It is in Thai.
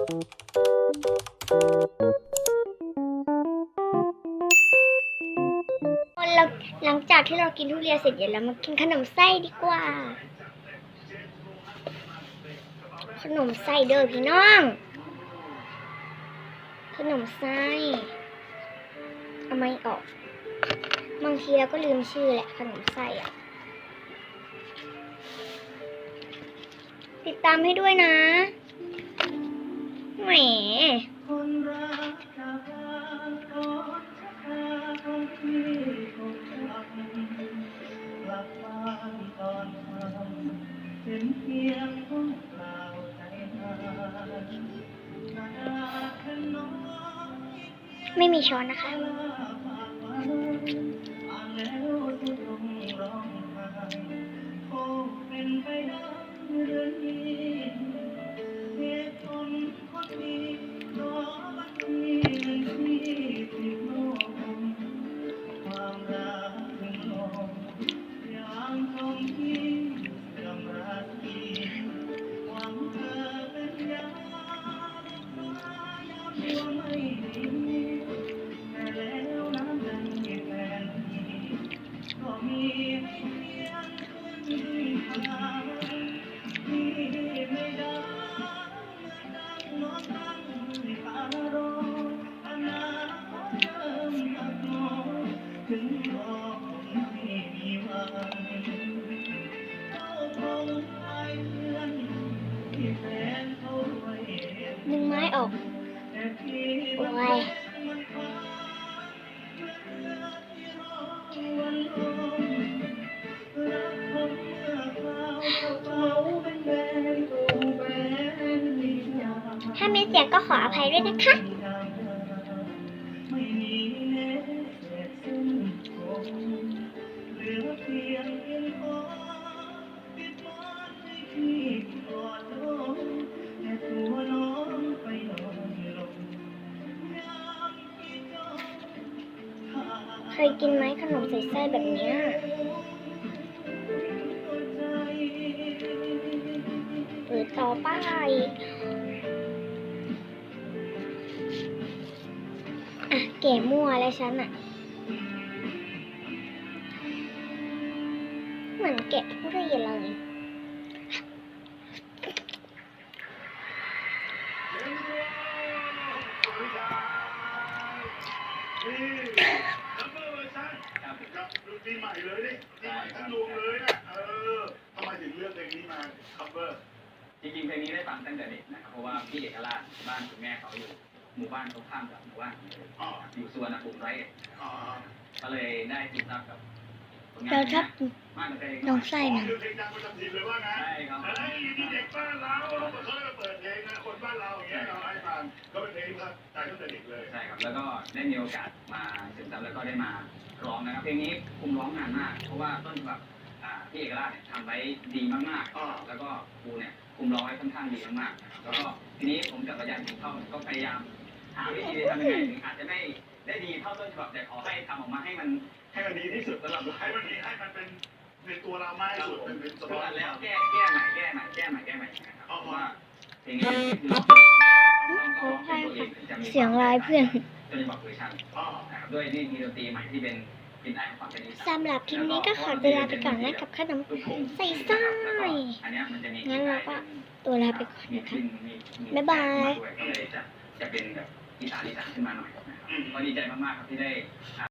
เราหลังจากที่เรากินทุเรียนเสร็จเดี๋ยวเรามากินขนมไส้ดีกว่า ขนมไส้เด้อพี่น้อง ขนมไส้เอาไม่ออกบางทีเราก็ลืมชื่อแหละขนมไส้อะติดตามให้ด้วยนะ มเป็นเพียงห้องเปล่าใจหายนาแค่น้อยไม่มีช้อนนะคะ อคงไม่มีวันเข้าคงไปเพื่อนที่แฟนเขาไว้ดึงไม้ออก โอ้ยถ้ามีเสียงก็ขออภัยด้วยนะคะ ยกินไหมขนมใส่ไส้แบบเนี้ยเปิดต่อไปอะแก่มั่วแล้วฉันอะ เหมือนแกะทุเรียนเลย ปีใหม่เลยดิที่ใหม่ทั้งดวงเลยนะเออทำไมถึงเลือกเพลงนี้มาคัฟเวอร์จริงๆเพลงนี้ได้ฟังตั้งแต่เด็กนะครับเพราะว่าพี่เอกราชบ้านคุณแม่เขาอยู่หมู่บ้านตรงข้ามกับหมู่บ้านผมเลยอยู่สวนภูมิไรเอ็ดอ๋อก็เลยได้ซึมซับกับผลงานเราชอบมากเลงน้องไส้อ๋อมันะเลยว่างั้นใช่ครับเอ้ยนี่เด็กบ้านเราเขาเปิดเพลง ฟังก็เป็นเพลงที่ประทับใจตั้งแต่เด็กเลยใช่ครับ แล้วก็ได้มีโอกาสมาซึมซับแล้วก็ได้มาร้องนะครับ เพลงนี้ผมร้องนานมาก เพราะว่าต้นฉบับอ่าพี่เอกราชเนี่ยทำไว้ดีมากๆอ่าแล้วก็ครูเนี่ยคุมร้องไว้ค่อนข้างดีมากๆนะครับแล้วก็ทีนี้ผมกับอาจารย์ถึงเข้าก็พยายามหาวิธีทำยังไงถึงอาจจะไม่ได้ดีเท่าต้นฉบับแต่ขอให้ทำออกมาให้มันให้มันดีที่สุดสำหรับเราให้มันมีให้มันเป็นเป็นตัวเรามากที่สุดเป็นเป็นสสมมอมงติแล้วแก้แก้ใหม่แก้ใหม่แก้ใหม่แก้ใหม่นะครับเพราะว่าเพลงนี้คือ ร้องร้องเป็นตัวเองถึงจะมีเสียงลายเพื่อนจนฉบับเวอร์ชันอ๋อนะครับด้วยนี่มีดนตรีใหม่ที่เป็นกลิ่นอายของความเป็นอีสานสำหรับคลิปนี้ก็ขอตัวลาไปก่อนนะกับขนมลูกทุ่งใส่ไส้อันเนี้ยมันจะมีงั้นเราก็ตัวลาไปก่อนมีนะกคะลิ่นมีมีบ๊ายบายก็เลยจะจะเป็นแบบอีสานอีสานขึ้นมาหน่อยนะครับก็ดีใจมากๆครับที่ได้